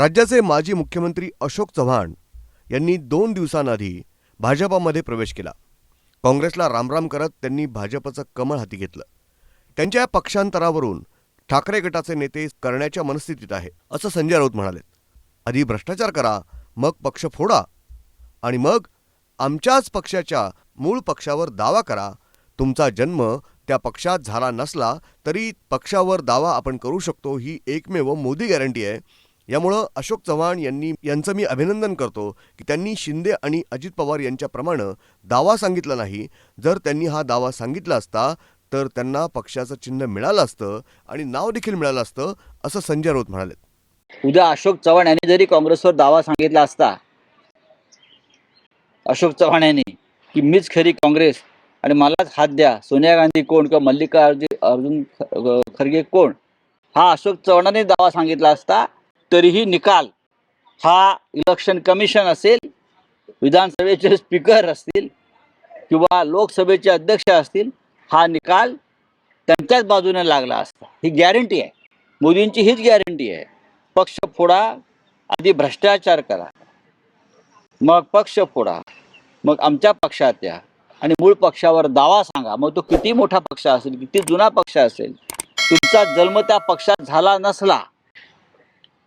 राज्याचे माजी मुख्यमंत्री अशोक चव्हाण यांनी दोन दिवसांआधी भाजपामध्ये प्रवेश केला. काँग्रेसला रामराम करत त्यांनी भाजपचं कमळ हाती घेतलं. त्यांच्या पक्षांतरावरून ठाकरे गटाचे नेते करण्याच्या मनस्थितीत आहे असं संजय राऊत म्हणाले आधी भ्रष्टाचार करा मग पक्ष फोडा आणि मग आमच्याच पक्षाच्या मूळ पक्षावर दावा करा. तुमचा जन्म त्या पक्षात झाला नसला तरी पक्षावर दावा आपण करू शकतो ही एकमेव मोदी गॅरंटी आहे. यामुळं अशोक चव्हाण यांनी यांचं मी अभिनंदन करतो की त्यांनी शिंदे आणि अजित पवार यांच्याप्रमाणे दावा सांगितला नाही. जर त्यांनी हा दावा सांगितला असता तर त्यांना पक्षाचं चिन्ह मिळालं असतं आणि नाव देखील मिळालं असतं असं संजय राऊत म्हणाले. उद्या अशोक चव्हाण यांनी जरी काँग्रेसवर दावा सांगितला असता अशोक चव्हाण यांनी की मीच खरी काँग्रेस आणि मलाच हात द्या सोनिया गांधी कोण किंवा मल्लिकार्जुन अर्जुन ख- खरगे कोण हा अशोक चव्हाणांनी दावा सांगितला असता तरीही निकाल हा इलेक्शन कमिशन असेल विधानसभेचे स्पीकर असतील किंवा लोकसभेचे अध्यक्ष असतील हा निकाल त्यांच्याच बाजूने लागला असता. ही गॅरंटी आहे. मोदींची हीच गॅरंटी आहे. पक्ष फोडा आधी भ्रष्टाचार करा. मग पक्ष फोडा मग आमच्या पक्षात या. आणि मूळ पक्षावर दावा सांगा. मग तो किती मोठा पक्ष असेल किती जुना पक्ष असेल तुमचा जन्म त्या पक्षात झाला नसला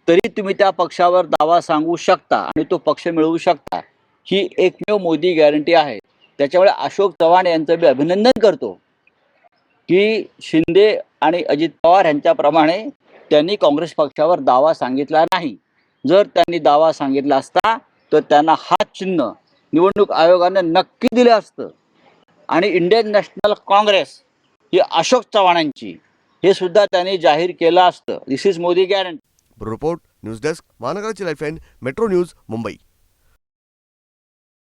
तरी तुम्ही त्या पक्षावर दावा सांगू शकता आणि तो पक्ष मिळवू शकता. ही एकमेव मोदी गॅरंटी आहे. त्याच्यामुळे अशोक चव्हाण यांचं मी अभिनंदन करतो. की शिंदे आणि अजित पवार यांच्याप्रमाणे त्यांनी काँग्रेस पक्षावर दावा सांगितला नाही. जर त्यांनी दावा सांगितला असता तर त्यांना हा चिन्ह निवडणूक आयोगाने नक्की दिलं असतं. आणि इंडियन नॅशनल काँग्रेस ही अशोक चव्हाणांची हे सुद्धा त्यांनी जाहीर केलं असतं. This is Modi guarantee report news desk महानगराची lifeline metro news Mumbai.